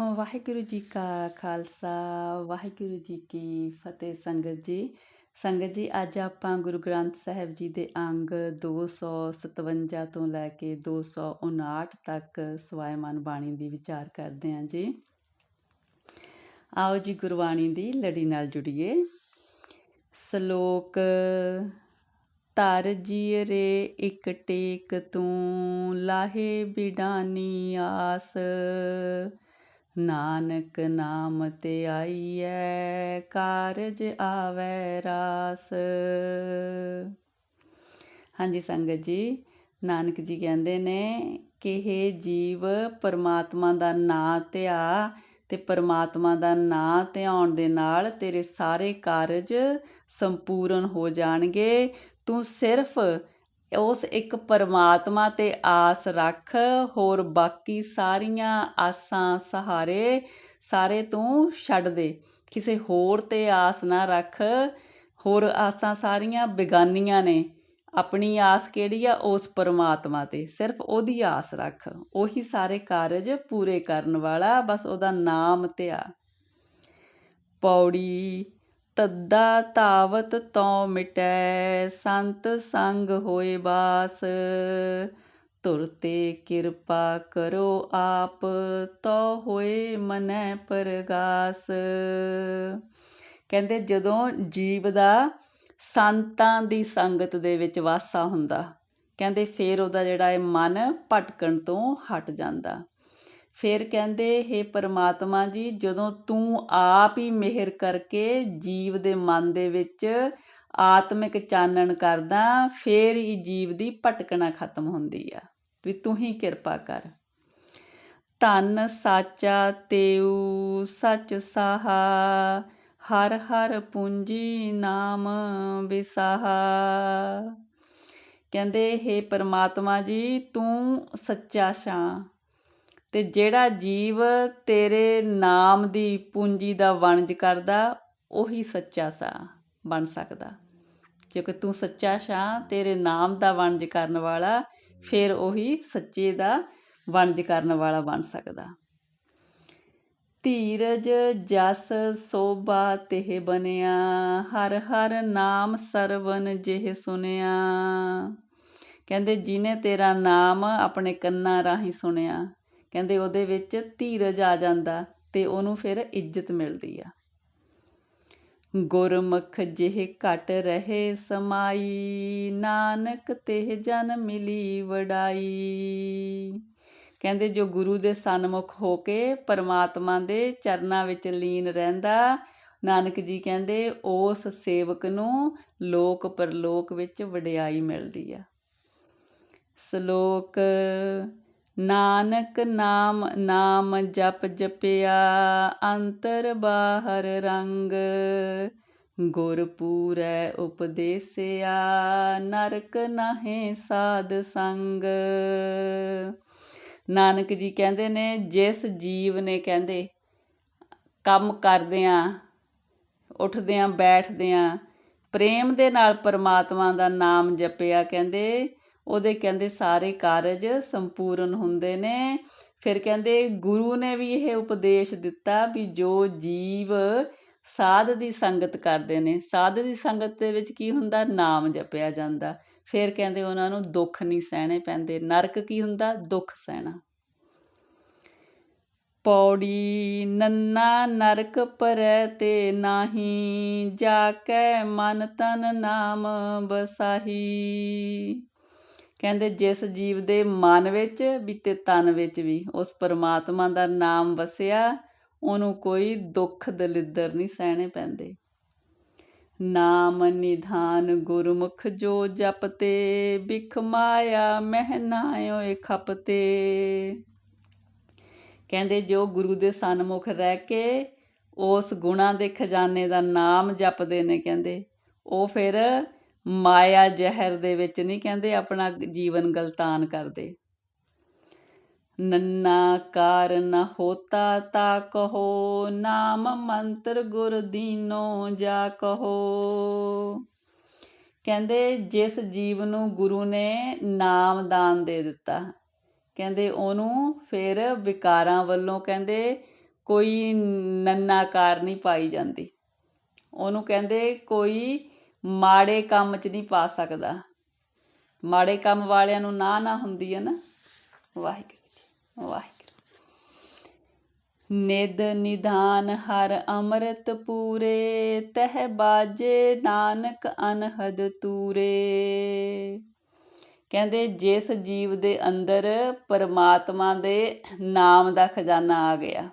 ਹਾਂ, ਵਾਹਿਗੁਰੂ ਜੀ ਕਾ ਖਾਲਸਾ, ਵਾਹਿਗੁਰੂ ਜੀ ਕੀ ਫਤਿਹ ਸੰਗਤ ਜੀ। ਸੰਗਤ ਜੀ, ਅੱਜ ਆਪਾਂ ਗੁਰੂ ਗ੍ਰੰਥ ਸਾਹਿਬ ਜੀ ਦੇ ਅੰਗ 257 ਤੋਂ ਲੈ ਕੇ 259 ਤੱਕ ਸਵਾਇਮਾਨ ਬਾਣੀ ਦੀ ਵਿਚਾਰ ਕਰਦੇ ਹਾਂ ਜੀ। ਆਓ ਜੀ, ਗੁਰਬਾਣੀ ਦੀ ਲੜੀ ਨਾਲ ਜੁੜੀਏ। ਸ਼ਲੋਕ ਤਰ ਜੀਰੇ ਇੱਕ ਟੇਕ ਤੂੰ, ਲਾਹੇ ਬਿਡਾਨੀ ਆਸ। ਨਾਨਕ ਨਾਮ ਤੇ ਆਈਐ, ਕਾਰਜ ਆਵੈ ਰਾਸ। ਹਾਂਜੀ ਸੰਗਤ ਜੀ, ਨਾਨਕ ਜੀ ਕਹਿੰਦੇ ਨੇ ਕਿ ਇਹ ਜੀਵ, ਪਰਮਾਤਮਾ ਦਾ ਨਾਂ ਧਿਆ ਤੇ ਪਰਮਾਤਮਾ ਦਾ ਨਾਂ ਧਿਆਉਣ ਦੇ ਨਾਲ ਤੇਰੇ ਸਾਰੇ ਕਾਰਜ ਸੰਪੂਰਨ ਹੋ ਜਾਣਗੇ। ਤੂੰ ਸਿਰਫ ਉਸ ਇੱਕ ਪਰਮਾਤਮਾ ਤੇ ਆਸ ਰੱਖ, ਹੋਰ ਬਾਕੀ ਸਾਰੀਆਂ ਆਸਾਂ ਸਹਾਰੇ ਸਾਰੇ ਤੂੰ ਛੱਡ ਦੇ। ਕਿਸੇ ਹੋਰ ਤੇ ਆਸ ਨਾ ਰੱਖ, ਹੋਰ ਆਸਾਂ ਸਾਰੀਆਂ ਬੇਗਾਨੀਆਂ ਨੇ। ਆਪਣੀ ਆਸ ਕਿਹੜੀ ਆ? ਉਸ ਪਰਮਾਤਮਾ ਤੇ। ਸਿਰਫ ਉਹਦੀ ਆਸ ਰੱਖ। ਉਹੀ ਸਾਰੇ ਕਾਰਜ ਪੂਰੇ ਕਰਨ ਵਾਲਾ, ਬਸ ਉਹਦਾ ਨਾਮ ਧਿਆ। ਪੌੜੀ ਤੱਦਾ ਧਾਵਤ ਤਉ ਮਿਟੈ, ਸੰਤ ਸੰਗ ਹੋਏ ਬਾਸ ਤੁਰਤੇ ਕਿਰਪਾ ਕਰੋ ਆਪ ਤੋ ਹੋਏ ਮਨੈ ਪਰਗਾਸ। ਕਹਿੰਦੇ ਜਦੋਂ ਜੀਵ ਦਾ ਸੰਤਾਂ ਦੀ ਸੰਗਤ ਦੇ ਵਿੱਚ ਵਾਸਾ ਹੁੰਦਾ, ਕਹਿੰਦੇ ਫੇਰ ਉਹਦਾ ਜਿਹੜਾ ਹੈ ਮਨ ਭਟਕਣ ਤੋਂ ਹਟ ਜਾਂਦਾ। ਫਿਰ ਕਹਿੰਦੇ, ਹੇ ਪਰਮਾਤਮਾ ਜੀ, ਜਦੋਂ ਤੂੰ ਆਪ ਹੀ ਮਿਹਰ ਕਰਕੇ ਜੀਵ ਦੇ ਮਨ ਦੇ ਵਿੱਚ ਆਤਮਿਕ ਚਾਨਣ ਕਰਦਾ, ਫੇਰ ਹੀ ਜੀਵ ਦੀ ਭਟਕਣਾ ਖਤਮ ਹੁੰਦੀ ਆ। ਵੀ ਤੂੰ ਹੀ ਕਿਰਪਾ ਕਰ। ਧੰਨ ਸਾਚਾ ਤੇਉ ਸਚ ਸਾਹਾ, ਹਰ ਹਰ ਪੂੰਜੀ ਨਾਮ ਵਿਸਾਹਾ। ਕਹਿੰਦੇ हे ਪਰਮਾਤਮਾ ਜੀ, ਤੂੰ ਸੱਚਾ ਸ਼ਾਂ। ਅਤੇ ਜਿਹੜਾ ਜੀਵ ਤੇਰੇ ਨਾਮ ਦੀ ਪੂੰਜੀ ਦਾ ਵਣਜ ਕਰਦਾ, ਉਹੀ ਸੱਚਾ ਸਾ ਬਣ ਸਕਦਾ। ਕਿਉਂਕਿ ਤੂੰ ਸੱਚਾ ਸ਼ਾਹ ਤੇਰੇ ਨਾਮ ਦਾ ਵਣਜ ਕਰਨ ਵਾਲਾ, ਫਿਰ ਉਹੀ ਸੱਚੇ ਦਾ ਵਣਜ ਕਰਨ ਵਾਲਾ ਬਣ ਸਕਦਾ। ਧੀਰਜ ਜਸ ਸੋਭਾ ਤਿਹ ਬਨਿਆ ਹਰ ਹਰ ਨਾਮ ਸਰਵਨ ਜਿਹ ਸੁਨਿਆ। ਕਹਿੰਦੇ ਜਿਨੇ ਤੇਰਾ ਨਾਮ ਆਪਣੇ ਕੰਨਾਂ ਰਾਹੀਂ ਸੁਣਿਆ ਕਹਿੰਦੇ ਉਹਦੇ ਵਿੱਚ ਧੀਰਜ ਆ ਜਾਂਦਾ ਤੇ ਉਹਨੂੰ ਫਿਰ ਇੱਜ਼ਤ ਮਿਲਦੀ ਆ। ਗੁਰਮੁਖ ਜਿਹ ਘਟ ਰਹੇ ਸਮਾਈ, ਨਾਨਕ ਤੇ ਜਨ ਮਿਲੀ ਵਡਾਈ। ਕਹਿੰਦੇ ਜੋ ਗੁਰੂ ਦੇ ਸਨਮੁਖ ਹੋ ਕੇ ਪਰਮਾਤਮਾ ਦੇ ਚਰਨਾਂ ਵਿੱਚ ਲੀਨ ਰਹਿੰਦਾ, ਨਾਨਕ ਜੀ ਕਹਿੰਦੇ ਉਸ ਸੇਵਕ ਨੂੰ ਲੋਕ ਪਰਲੋਕ ਵਿੱਚ ਵਡਿਆਈ ਮਿਲਦੀ ਆ। ਸ਼ਲੋਕ ਨਾਨਕ ਨਾਮ ਨਾਮ ਜਪ ਜਪਿਆ, ਅੰਤਰ ਬਾਹਰ ਰੰਗ। ਗੁਰ ਪੂਰੈ ਉਪਦੇਸਿਆ, ਨਰਕ ਨਾਹੇ ਸਾਧ ਸੰਗ। ਨਾਨਕ ਜੀ ਕਹਿੰਦੇ ਨੇ, ਜਿਸ ਜੀਵ ਨੇ ਕਹਿੰਦੇ, ਕੰਮ ਕਰਦਿਆਂ, ਉੱਠਦਿਆਂ, ਬੈਠਦਿਆਂ, ਪ੍ਰੇਮ ਦੇ ਨਾਲ ਪਰਮਾਤਮਾ ਦਾ ਨਾਮ ਜਪਿਆ, ਕਹਿੰਦੇ ਉਹਦੇ ਕਹਿੰਦੇ ਸਾਰੇ ਕਾਰਜ ਸੰਪੂਰਨ ਹੁੰਦੇ ਨੇ। ਫਿਰ ਕਹਿੰਦੇ ਗੁਰੂ ਨੇ ਵੀ ਇਹ ਉਪਦੇਸ਼ ਦਿੱਤਾ ਵੀ ਜੋ ਜੀਵ ਸਾਧ ਦੀ ਸੰਗਤ ਕਰਦੇ ਨੇ। ਸਾਧ ਦੀ ਸੰਗਤ ਦੇ ਵਿੱਚ ਕੀ ਹੁੰਦਾ? ਨਾਮ ਜਪਿਆ ਜਾਂਦਾ। ਫਿਰ ਕਹਿੰਦੇ ਉਹਨਾਂ ਨੂੰ ਦੁੱਖ ਨਹੀਂ ਸਹਿਣੇ ਪੈਂਦੇ। ਨਰਕ ਕੀ ਹੁੰਦਾ? ਦੁੱਖ ਸਹਿਣਾ। ਪੌੜੀ ਨੰਨਾ ਨਰਕ ਪਰੈ ਤੇ ਨਾਹੀ ਜਾ ਕੇ ਮਨ ਤਨ ਨਾਮ ਬਸਾਹੀ ਕਹਿੰਦੇ ਜਿਸ ਜੀਵ ਦੇ ਮਨ ਵਿੱਚ ਵੀ ਤੇ ਤਨ ਵਿੱਚ ਵੀ ਉਸ ਪਰਮਾਤਮਾ ਦਾ ਨਾਮ ਵਸਿਆ, ਉਹਨੂੰ ਕੋਈ ਦੁੱਖ ਦਲਿੱਦਰ ਨਹੀਂ ਸਹਿਣੇ ਪੈਂਦੇ। ਨਾਮ ਨਿਧਾਨ ਗੁਰਮੁਖ ਜੋ ਜਪਤੇ ਬਿਖ ਮਾਇਆ ਮਹਿ ਨਾਇਓ ਖਪਤੇ। ਕਹਿੰਦੇ ਜੋ ਗੁਰੂ ਦੇ ਸਨਮੁਖ ਰਹਿ ਕੇ ਉਸ ਗੁਣਾ ਦੇ ਖਜ਼ਾਨੇ ਦਾ ਨਾਮ ਜਪਦੇ ਨੇ, ਕਹਿੰਦੇ ਉਹ ਫਿਰ ਮਾਇਆ ਜ਼ਹਿਰ ਦੇ ਵਿੱਚ ਨਹੀਂ ਕਹਿੰਦੇ, ਆਪਣਾ ਜੀਵਨ ਗਲਤਾਨ ਕਰਦੇ। ਨੰਨਾ ਕਾਰ ਨ ਹੋਤਾ ਤਾ ਕਹੋ, ਨਾਮ ਮੰਤਰ ਗੁਰ ਦੀਨੋ ਜਾ ਕਹੋ। ਕਹਿੰਦੇ, ਜਿਸ ਜੀਵ ਨੂੰ ਗੁਰੂ ਨੇ ਨਾਮ ਦਾਨ ਦੇ ਦਿੱਤਾ, ਕਹਿੰਦੇ ਉਹਨੂੰ ਫਿਰ ਵਿਕਾਰਾਂ ਵੱਲੋਂ ਕਹਿੰਦੇ ਕੋਈ ਨੰਨਾਕਾਰ ਨਹੀਂ ਪਾਈ ਜਾਂਦੀ। ਉਹਨੂੰ ਕਹਿੰਦੇ ਕੋਈ ਮਾੜੇ ਕੰਮ 'ਚ ਨਹੀਂ ਪਾ ਸਕਦਾ। ਮਾੜੇ ਕੰਮ ਵਾਲਿਆਂ ਨੂੰ ਨਾ ਨਾ ਹੁੰਦੀ ਹੈ ਨਾ। ਵਾਹਿਗੁਰੂ ਜੀ, ਵਾਹਿਗੁਰੂ ਨਿਦ ਨਿਧਾਨ ਹਰ ਅੰਮ੍ਰਿਤ ਪੂਰੇ, ਤਹਿ ਬਾਜੇ ਨਾਨਕ ਅਨਹਦ ਤੂਰੇ। ਕਹਿੰਦੇ, ਜਿਸ ਜੀਵ ਦੇ ਅੰਦਰ ਪਰਮਾਤਮਾ ਦੇ ਨਾਮ ਦਾ ਖਜ਼ਾਨਾ ਆ ਗਿਆ,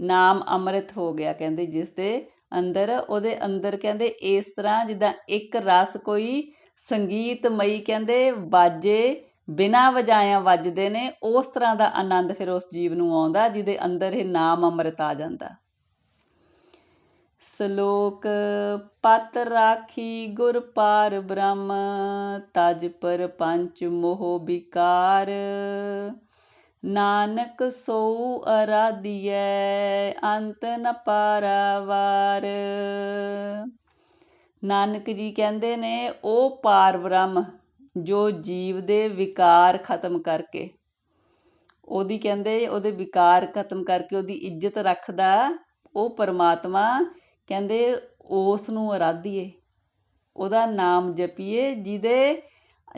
ਨਾਮ ਅੰਮ੍ਰਿਤ ਹੋ ਗਿਆ, ਕਹਿੰਦੇ, ਜਿਸ ਦੇ ਅੰਦਰ, ਉਹਦੇ ਅੰਦਰ ਕਹਿੰਦੇ ਇਸ ਤਰ੍ਹਾਂ ਜਿੱਦਾਂ ਇੱਕ ਰਸ ਕੋਈ ਸੰਗੀਤਮਈ ਕਹਿੰਦੇ ਬਾਜੇ ਬਿਨਾ ਵਜਾਇਆ ਵੱਜਦੇ ਨੇ, ਉਸ ਤਰ੍ਹਾਂ ਦਾ ਆਨੰਦ ਫਿਰ ਉਸ ਜੀਵ ਨੂੰ ਆਉਂਦਾ, ਜਿਹਦੇ ਅੰਦਰ ਇਹ ਨਾਮ ਅੰਮ੍ਰਿਤ ਆ ਜਾਂਦਾ। ਸ਼ਲੋਕ, ਪਤ ਰਾਖੀ ਗੁਰ ਪਾਰ ਬ੍ਰਹਮ, ਤਜ ਪਰ ਪੰਚ ਮੋਹ ਵਿਕਾਰ। ਨਾਨਕ ਸੋ ਅਰਾਧੀਐ, ਅੰਤ ਨ ਪਾਰਾਵਾਰ। ਨਾਨਕ ਜੀ ਕਹਿੰਦੇ ਨੇ ਉਹ ਪਾਰ ਬ੍ਰਹਮ, ਜੋ ਜੀਵ ਦੇ ਵਿਕਾਰ ਖਤਮ ਕਰਕੇ। ਉਹਦੀ ਕਹਿੰਦੇ, ਉਹਦੇ ਵਿਕਾਰ ਖਤਮ ਕਰਕੇ ਉਹਦੀ ਇੱਜ਼ਤ ਰੱਖਦਾ ਉਹ ਪਰਮਾਤਮਾ। ਕਹਿੰਦੇ ਉਸ ਨੂੰ ਅਰਾਧੀਏ ਉਹਦਾ ਨਾਮ ਜਪੀਏ, ਜਿਹਦੇ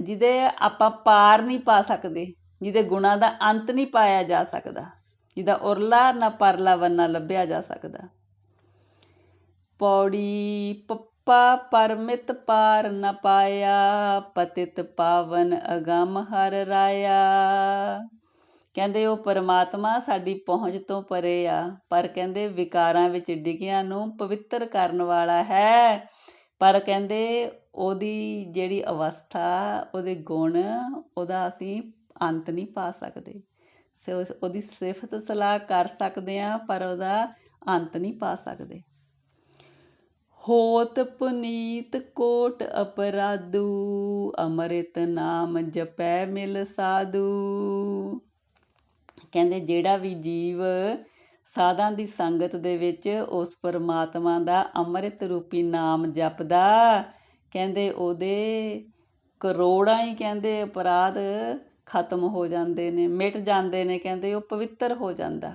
ਜਿਹਦੇ ਆਪਾਂ ਪਾਰ ਨਹੀਂ ਪਾ ਸਕਦੇ। ਜਿਹਦੇ ਗੁਣਾ ਦਾ ਅੰਤ ਨਹੀਂ ਪਾਇਆ ਜਾ ਸਕਦਾ, ਜਿਹਦਾ ਉਰਲਾ ਨਾ ਪਰਲਾ ਵੰਨਾ ਲੱਭਿਆ ਜਾ ਸਕਦਾ। ਪੌੜੀ ਪੱਪਾ ਪਰਮਿਤ ਪਾਰ ਨ ਪਾਇਆ, ਪਤਿਤ ਪਾਵਨ ਅਗੰਮ ਹਰ ਰਾਇਆ। ਕਹਿੰਦੇ ਉਹ ਪਰਮਾਤਮਾ ਸਾਡੀ ਪਹੁੰਚ ਤੋਂ ਪਰੇ ਆ, ਪਰ ਕਹਿੰਦੇ ਵਿਕਾਰਾਂ ਵਿੱਚ ਡਿੱਗਿਆਂ ਨੂੰ ਪਵਿੱਤਰ ਕਰਨ ਵਾਲਾ ਹੈ। ਪਰ ਕਹਿੰਦੇ ਉਹਦੀ ਜਿਹੜੀ ਅਵਸਥਾ, ਉਹਦੇ ਗੁਣ, ਉਹਦਾ ਅਸੀਂ ਅੰਤ ਨਹੀਂ ਪਾ ਸਕਦੇ। ਸੋ ਉਹਦੀ ਸਿਫਤ ਸਲਾਹ ਕਰ ਸਕਦੇ ਆ ਪਰ ਉਹਦਾ ਅੰਤ ਨਹੀਂ ਪਾ ਸਕਦੇ। ਹੋਤ ਪੁਨੀਤ ਕੋਟ ਅਪਰਾਧੂ, ਅਮਰਿਤ ਨਾਮ ਜਪੈ ਮਿਲ ਸਾਧੂ। ਕਹਿੰਦੇ ਜਿਹੜਾ ਵੀ ਜੀਵ ਸਾਧਾਂ ਦੀ ਸੰਗਤ ਦੇ ਵਿੱਚ ਉਸ ਪਰਮਾਤਮਾ ਦਾ ਅੰਮ੍ਰਿਤ ਰੂਪੀ ਨਾਮ ਜਪਦਾ, ਕਹਿੰਦੇ ਉਹਦੇ ਕਰੋੜਾਂ ਹੀ ਕਹਿੰਦੇ ਅਪਰਾਧ ਖਤਮ ਹੋ ਜਾਂਦੇ ਨੇ, ਮਿਟ ਜਾਂਦੇ ਨੇ, ਕਹਿੰਦੇ ਉਹ ਪਵਿੱਤਰ ਹੋ ਜਾਂਦਾ।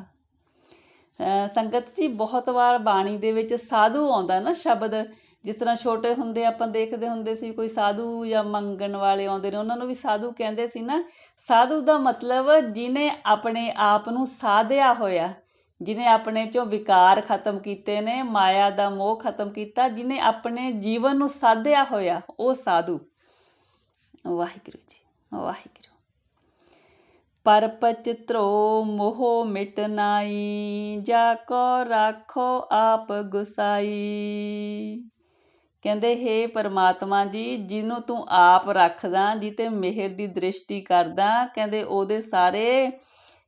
ਸੰਗਤ ਜੀ, ਬਹੁਤ ਵਾਰ ਬਾਣੀ ਦੇ ਵਿੱਚ ਸਾਧੂ ਆਉਂਦਾ ਨਾ ਸ਼ਬਦ, ਜਿਸ ਤਰ੍ਹਾਂ ਛੋਟੇ ਹੁੰਦੇ ਆਪਾਂ ਦੇਖਦੇ ਹੁੰਦੇ ਸੀ, ਕੋਈ ਸਾਧੂ ਜਾਂ ਮੰਗਣ ਵਾਲੇ ਆਉਂਦੇ ਨੇ, ਉਹਨਾਂ ਨੂੰ ਵੀ ਸਾਧੂ ਕਹਿੰਦੇ ਸੀ ਨਾ। ਸਾਧੂ ਦਾ ਮਤਲਬ ਜਿਨੇ ਆਪਣੇ ਆਪ ਨੂੰ ਸਾਧਿਆ ਹੋਇਆ, ਜਿਨੇ ਆਪਣੇ ਚੋਂ ਵਿਕਾਰ ਖਤਮ ਕੀਤੇ ਨੇ, ਮਾਇਆ ਦਾ ਮੋਹ ਖਤਮ ਕੀਤਾ, ਜਿਨੇ ਆਪਣੇ ਜੀਵਨ ਨੂੰ ਸਾਧਿਆ ਹੋਇਆ, ਉਹ ਸਾਧੂ। ਵਾਹਿਗੁਰੂ ਜੀ, ਵਾਹਿਗੁਰੂ। ਪਰਪਚ ਧਰੋ ਮੋਹ ਮਿਟ ਨਾਈ, ਜਾ ਕੋ ਰਾਖੋ ਆਪ ਗੁਸਾਈ। ਕਹਿੰਦੇ, ਹੇ ਪਰਮਾਤਮਾ ਜੀ, ਜਿਹਨੂੰ ਤੂੰ ਆਪ ਰੱਖਦਾ ਜਿਤੇ ਮਿਹਰ ਦੀ ਦ੍ਰਿਸ਼ਟੀ ਕਰਦਾ, ਕਹਿੰਦੇ, ਉਹਦੇ ਸਾਰੇ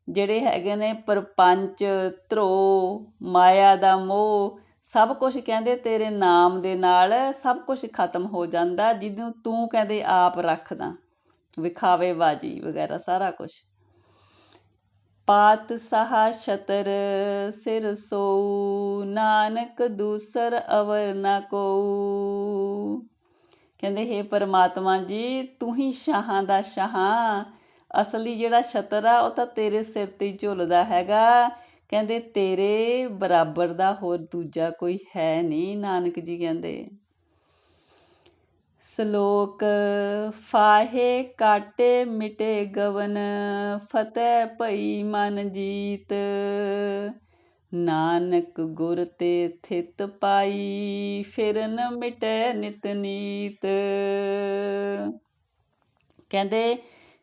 ਜਿਹੜੇ ਹੈਗੇ ਨੇ ਪਰਪੰਚ, ਧਰੋ, ਮਾਇਆ ਦਾ ਮੋਹ, ਸਭ ਕੁਝ ਕਹਿੰਦੇ ਤੇਰੇ ਨਾਮ ਦੇ ਨਾਲ ਸਭ ਕੁਝ ਖਤਮ ਹੋ ਜਾਂਦਾ, ਜਿਹਨੂੰ ਤੂੰ ਕਹਿੰਦੇ ਆਪ ਰੱਖਦਾ। ਵਿਖਾਵੇ ਬਾਜੀ ਵਗੈਰਾ ਸਾਰਾ ਕੁਝ ਪਾਤਸਾਹ ਛਤਰ ਸਿਰ ਸੋ ਨਾਨਕ ਦੂਸਰ ਅਵਰ ਨਾ ਕੋ ਕਹਿੰਦੇ, ਹੈ ਪਰਮਾਤਮਾ ਜੀ, ਤੂੰ ਹੀ ਸ਼ਾਹਾਂ ਦਾ ਸ਼ਾਹਾਂ। ਅਸਲੀ ਜਿਹੜਾ ਛਤਰ ਆ, ਉਹ ਤਾਂ ਤੇਰੇ ਸਿਰ ਤੇ ਝੁਲਦਾ ਹੈਗਾ। ਕਹਿੰਦੇ, ਤੇਰੇ ਬਰਾਬਰ ਦਾ ਹੋਰ ਦੂਜਾ ਕੋਈ ਹੈ ਨਹੀਂ, ਨਾਨਕ ਜੀ ਕਹਿੰਦੇ। ਸ਼ਲੋਕ, ਫਾਹੇ ਕਾਟੇ ਮਿਟੇ ਗਵਨ, ਫਤਿਹ ਭਈ ਮਨ ਜੀਤ। ਨਾਨਕ ਗੁਰ ਤੇ ਥਿਤ ਪਾਈ, ਫਿਰ ਨ ਮਿਟੇ ਨਿਤ ਨੀਤ। ਕਹਿੰਦੇ,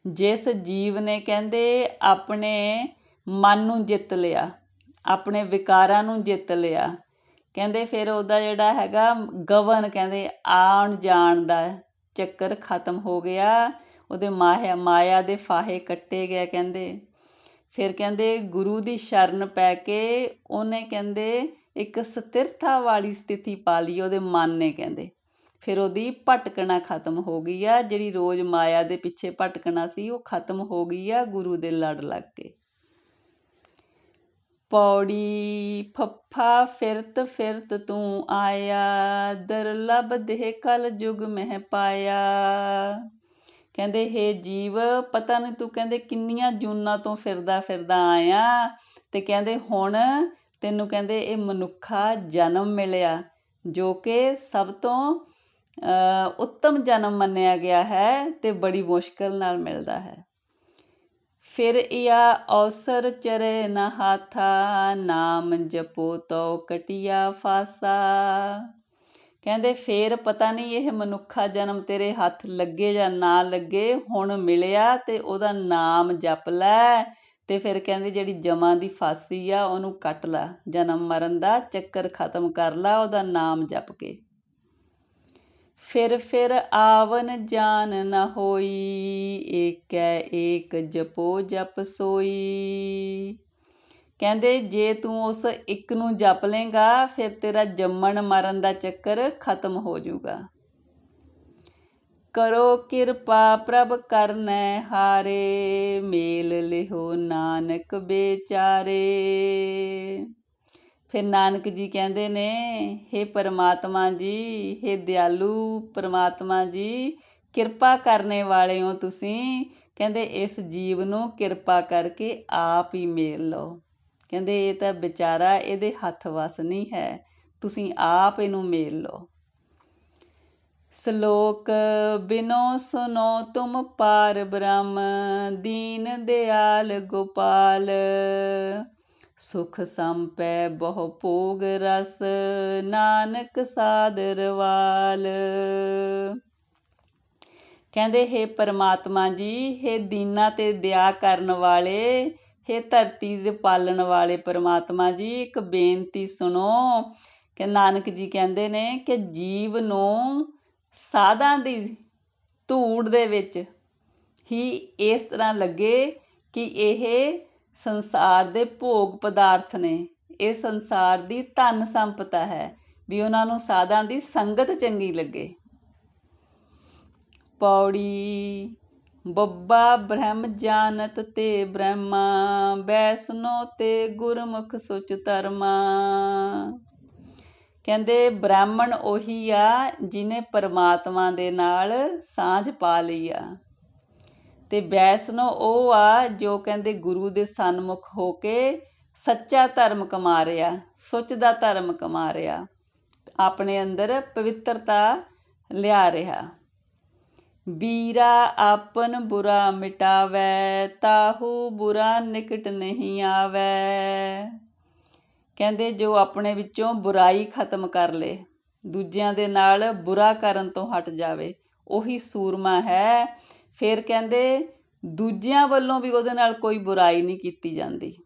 ਜਿਸ ਜੀਵ ਨੇ ਕਹਿੰਦੇ, ਆਪਣੇ ਮਨ ਨੂੰ ਜਿੱਤ ਲਿਆ, ਆਪਣੇ ਵਿਕਾਰਾਂ ਨੂੰ ਜਿੱਤ ਲਿਆ ਕਹਿੰਦੇ ਫਿਰ ਉਹਦਾ ਜਿਹੜਾ ਹੈਗਾ ਗਵਨ ਕਹਿੰਦੇ ਆਉਣ ਜਾਣ ਦਾ ਚੱਕਰ ਖਤਮ ਹੋ ਗਿਆ। ਉਹਦੇ ਮਾਇਆ ਮਾਇਆ ਦੇ ਫਾਹੇ ਕੱਟੇ ਗਏ ਕਹਿੰਦੇ। ਫਿਰ ਕਹਿੰਦੇ ਗੁਰੂ ਦੀ ਸ਼ਰਨ ਪੈ ਕੇ ਉਹਨੇ ਕਹਿੰਦੇ ਇੱਕ ਸਥਿਰਤਾ ਵਾਲੀ ਸਥਿਤੀ ਪਾ ਲਈ ਉਹਦੇ ਮਨ ਨੇ ਕਹਿੰਦੇ। ਫਿਰ ਉਹਦੀ ਭਟਕਣਾ ਖਤਮ ਹੋ ਗਈ ਆ। ਜਿਹੜੀ ਰੋਜ਼ ਮਾਇਆ ਦੇ ਪਿੱਛੇ ਭਟਕਣਾ ਸੀ ਉਹ ਖਤਮ ਹੋ ਗਈ ਆ ਗੁਰੂ ਦੇ ਲੜ ਲੱਗ ਕੇ। ਪੌੜੀ, ਫੱਫਾ ਫਿਰਤ ਫਿਰਤ ਤੂੰ ਆਇਆ, ਦਰ ਲਬ ਦੇਹ ਕਲ ਜੁਗ ਮਹਿ ਪਾਇਆ। ਕਹਿੰਦੇ, ਹੇ ਜੀਵ, ਪਤਾ ਨਹੀਂ ਤੂੰ ਕਹਿੰਦੇ ਕਿੰਨੀਆਂ ਜੂਨਾਂ ਤੋਂ ਫਿਰਦਾ ਫਿਰਦਾ ਆਇਆ। ਤੇ ਕਹਿੰਦੇ, ਹੁਣ ਤੈਨੂੰ ਕਹਿੰਦੇ ਇਹ ਮਨੁੱਖਾ ਜਨਮ ਮਿਲਿਆ, ਜੋ ਕਿ ਸਭ ਤੋਂ ਉੱਤਮ ਜਨਮ ਮੰਨਿਆ ਗਿਆ ਹੈ ਤੇ ਬੜੀ ਮੁਸ਼ਕਲ ਨਾਲ ਮਿਲਦਾ ਹੈ। ਫਿਰ ਇਆ ਅਵਸਰ ਚਰੇ ਨ ਹਾਥਾ, ਨਾਮ ਜਪੋ ਤੋ ਕਟਿਆ ਫਾਸਾ। ਕਹਿੰਦੇ, ਫੇਰ ਪਤਾ ਨਹੀਂ ਇਹ ਮਨੁੱਖਾ ਜਨਮ ਤੇਰੇ ਹੱਥ ਲੱਗੇ ਜਾਂ ਨਾ ਲੱਗੇ, ਹੁਣ ਮਿਲਿਆ ਤੇ ਉਹਦਾ ਨਾਮ ਜਪ ਲੈ। ਤੇ ਫਿਰ ਕਹਿੰਦੇ, ਜਿਹੜੀ ਜਮਾਂ ਦੀ ਫਾਸੀ ਆ, ਉਹਨੂੰ ਕੱਟ ਲੈ, ਜਨਮ ਮਰਨ ਦਾ ਚੱਕਰ ਖਤਮ ਕਰ ਲਾ, ਉਹਦਾ ਨਾਮ ਜਪ ਕੇ। ਫਿਰ ਫਿਰ ਆਵਨ ਜਾਨ ਨ ਹੋਈ, ਏਕੈ ਏਕ ਜਪੋ ਜਪ ਸੋਈ। ਕਹਿੰਦੇ, ਜੇ ਤੂੰ ਉਸ ਇੱਕ ਨੂੰ ਜਪ ਲੇਗਾ ਫਿਰ ਤੇਰਾ ਜੰਮਣ ਮਰਨ ਦਾ ਚੱਕਰ ਖਤਮ ਹੋ ਜਾਊਗਾ। ਕਰੋ ਕਿਰਪਾ ਪ੍ਰਭ ਕਰਨੈ ਹਾਰੇ, ਮੇਲ ਲਿਹੋ ਨਾਨਕ ਬੇਚਾਰੇ। ਫਿਰ ਨਾਨਕ ਜੀ ਕਹਿੰਦੇ ਨੇ हे ਪਰਮਾਤਮਾ ਜੀ हे ਦਿਆਲੂ ਪਰਮਾਤਮਾ ਜੀ, ਕਿਰਪਾ ਕਰਨੇ ਵਾਲੇ ਹੋ ਤੁਸੀਂ। ਕਹਿੰਦੇ ਇਸ ਜੀਵ ਨੂੰ ਕਿਰਪਾ ਕਰਕੇ ਆਪ ਹੀ ਮੇਲ ਲਓ। ਕਹਿੰਦੇ ਇਹ ਤਾਂ ਵਿਚਾਰਾ ਇਹਦੇ ਹੱਥ ਵਸ ਨਹੀਂ ਹੈ, ਤੁਸੀਂ ਆਪ ਇਹਨੂੰ ਮੇਲ ਲਓ। ਸ਼ਲੋਕ, ਬਿਨੋ ਸੁਨੋ ਤੁਮ ਪਾਰ ਬ੍ਰਹਮ, ਦੀਨ ਦਿਆਲ ਗੋਪਾਲ। ਸੁਖ ਸੰਪੈ ਬਹੁ ਭੋਗ ਰਸ, ਨਾਨਕ ਸਾਦਰਵਾਲ ਕਹਿੰਦੇ, ਹੈ ਪਰਮਾਤਮਾ ਜੀ, ਹੈ ਦੀਨਾ ਤੇ ਦਇਆ ਕਰਨ ਵਾਲੇ, ਹੈ ਧਰਤੀ ਦੇ ਪਾਲਣ ਵਾਲੇ ਪਰਮਾਤਮਾ ਜੀ, ਇੱਕ ਬੇਨਤੀ ਸੁਣੋ ਕਿ ਨਾਨਕ ਜੀ ਕਹਿੰਦੇ ਨੇ ਕਿ ਜੀਵ ਨੂੰ ਸਾਧਾਂ ਦੀ ਧੂੜ ਦੇ ਵਿੱਚ ਹੀ ਇਸ ਤਰ੍ਹਾਂ ਲੱਗੇ ਕਿ ਇਹ ਸੰਸਾਰ ਦੇ ਭੋਗ ਪਦਾਰਥ ਨੇ। ਇਹ ਸੰਸਾਰ ਦੀ ਧਨ ਸੰਪਤਾ ਹੈ ਵੀ ਉਹਨਾਂ ਨੂੰ ਸਾਧਾਂ ਦੀ ਸੰਗਤ ਚੰਗੀ ਲੱਗੇ। ਪੌੜੀ, ਬੱਬਾ ਬ੍ਰਹਮ ਜਾਣਤ ਤੇ ਬ੍ਰਹਮਾ ਬੈਸਨੋ ਤੇ ਗੁਰਮੁਖ ਸੁਚ ਧਰਮਾ। ਕਹਿੰਦੇ ਬ੍ਰਾਹਮਣ ਉਹੀ ਆ ਜਿਨੇ ਪਰਮਾਤਮਾ ਦੇ ਨਾਲ ਸਾਂਝ ਪਾ ਲਈ ਆ। ਅਤੇ ਬੈਸਨੋ ਉਹ ਆ ਜੋ ਕਹਿੰਦੇ ਗੁਰੂ ਦੇ ਸਨਮੁਖ ਹੋ ਕੇ ਸੱਚਾ ਧਰਮ ਕਮਾ ਰਿਹਾ, ਸੁੱਚ ਦਾ ਧਰਮ ਕਮਾ ਰਿਹਾ, ਆਪਣੇ ਅੰਦਰ ਪਵਿੱਤਰਤਾ ਲਿਆ ਰਿਹਾ। ਵੀਰਾ ਆਪਨ ਬੁਰਾ ਮਿਟਾਵੈ, ਤਾਹੂ ਬੁਰਾ ਨਿਕਟ ਨਹੀਂ ਆਵੈ। ਕਹਿੰਦੇ ਜੋ ਆਪਣੇ ਵਿੱਚੋਂ ਬੁਰਾਈ ਖਤਮ ਕਰ ਲੇ, ਦੂਜਿਆਂ ਦੇ ਨਾਲ ਬੁਰਾ ਕਰਨ ਤੋਂ ਹਟ ਜਾਵੇ, ਉਹੀ ਸੂਰਮਾ ਹੈ ਫਿਰ ਕਹਿੰਦੇ, ਦੂਜਿਆਂ ਵੱਲੋਂ ਵੀ ਉਹਦੇ ਨਾਲ ਕੋਈ ਬੁਰਾਈ ਨਹੀਂ ਕੀਤੀ ਜਾਂਦੀ।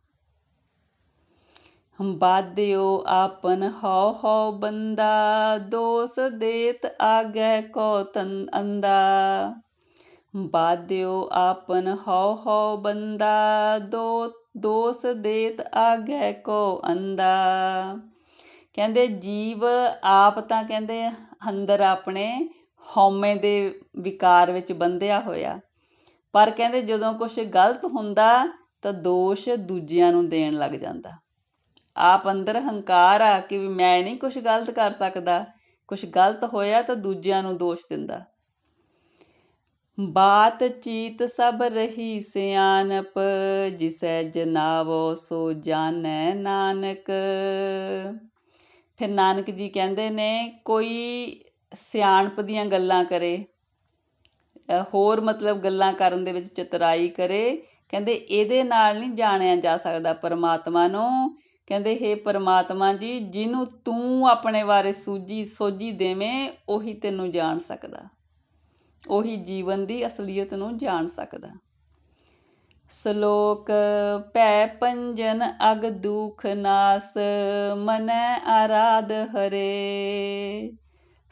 ਹਮ ਬਾਦਿਓ ਆਪਨ, ਹਉ ਹਉ ਬੰਦਾ, ਦੋਸ ਦੇਤ ਆਗੈ ਕੋ ਤਨ ਅੰਦਾ। ਬਾਦਿਓ ਆਪਨ, ਹਉ ਹਉ ਬੰਦਾ, ਦੋ, ਦੋਸ ਦੇਤ ਆਗੈ ਕੋ ਅੰਦਾ। ਕਹਿੰਦੇ, ਜੀਵ ਆਪ ਤਾਂ ਕਹਿੰਦੇ ਅੰਦਰ ਆਪਣੇ ਹਉਮੈ ਦੇ ਵਿਕਾਰ ਵਿੱਚ ਬੰਧਿਆ ਹੋਇਆ। ਪਰ ਕਹਿੰਦੇ ਜਦੋਂ ਕੁਝ ਗਲਤ ਹੁੰਦਾ ਤਾਂ ਦੋਸ਼ ਦੂਜਿਆਂ ਨੂੰ ਦੇਣ ਲੱਗ ਜਾਂਦਾ। ਆਪ ਅੰਦਰ ਹੰਕਾਰ ਆ ਕਿ ਵੀ ਮੈਂ ਨਹੀਂ ਕੁਝ ਗਲਤ ਕਰ ਸਕਦਾ। ਕੁਝ ਗਲਤ ਹੋਇਆ ਤਾਂ ਦੂਜਿਆਂ ਨੂੰ ਦੋਸ਼ ਦਿੰਦਾ। ਬਾਤ ਚੀਤ ਸਭ ਰਹੀ ਸਿਆਨਪ ਜਿਸੈ ਜਨਾਵੋ ਸੋ ਜਾਣੈ ਨਾਨਕ। ਫਿਰ ਨਾਨਕ ਜੀ ਕਹਿੰਦੇ ਨੇ, ਕੋਈ ਸਿਆਣਪ ਦੀਆਂ ਗੱਲਾਂ ਕਰੇ ਹੋਰ ਮਤਲਬ ਗੱਲਾਂ ਕਰਨ ਦੇ ਵਿੱਚ ਚਤਰਾਈ ਕਰੇ, ਕਹਿੰਦੇ ਇਹਦੇ ਨਾਲ ਨਹੀਂ ਜਾਣਿਆ ਜਾ ਸਕਦਾ ਪਰਮਾਤਮਾ ਨੂੰ। ਕਹਿੰਦੇ, ਹੇ ਪਰਮਾਤਮਾ ਜੀ, ਜਿਹਨੂੰ ਤੂੰ ਆਪਣੇ ਬਾਰੇ ਸੂਝੀ, ਸੋਝੀ ਦੇਵੇਂ, ਉਹੀ ਤੈਨੂੰ ਜਾਣ ਸਕਦਾ। ਉਹੀ ਜੀਵਨ ਦੀ ਅਸਲੀਅਤ ਨੂੰ ਜਾਣ ਸਕਦਾ। ਸ਼ਲੋਕ, ਭੈ ਪੰਜਨ ਅਗ ਦੁਖ ਨਾਸ, ਮਨੈ ਆਰਾਧ ਹਰੇ।